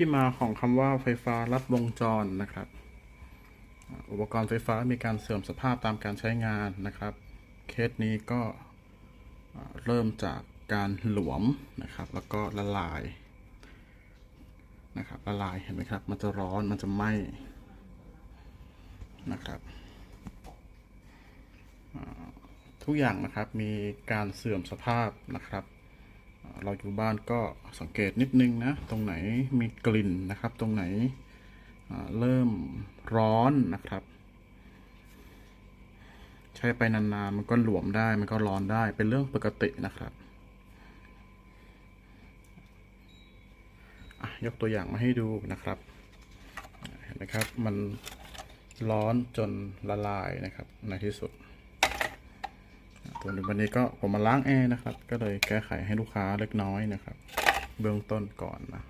ที่มาของคำว่าไฟฟ้าลัดวงจรนะครับ อุปกรณ์ไฟฟ้ามีการเสื่อมสภาพตามการใช้งานนะครับ เคสนี้ก็เริ่มจากการหลวมนะครับ แล้วก็ละลายนะครับละลายเห็นไหมครับ มันจะร้อนมันจะไหม้นะครับทุกอย่างนะครับมีการเสื่อมสภาพนะครับ เราอยู่บ้านก็สังเกตนิดนึงนะ ตรงไหนมีกลิ่นนะครับ ตรงไหนเริ่มร้อนนะครับ ใช้ไปนานๆมันก็หลวมได้ มันก็ร้อนได้ เป็นเรื่องปกตินะครับยกตัวอย่างมาให้ดูนะครับ เห็นไหมครับ มันร้อนจนละลายนะครับในที่สุด ตัวนวันนี้ก็ผมมาล้างแอร์นะครับ ก็เลยแก้ไขให้ลูกค้าเล็กน้อยนะครับ เบื้องต้นก่อนนะ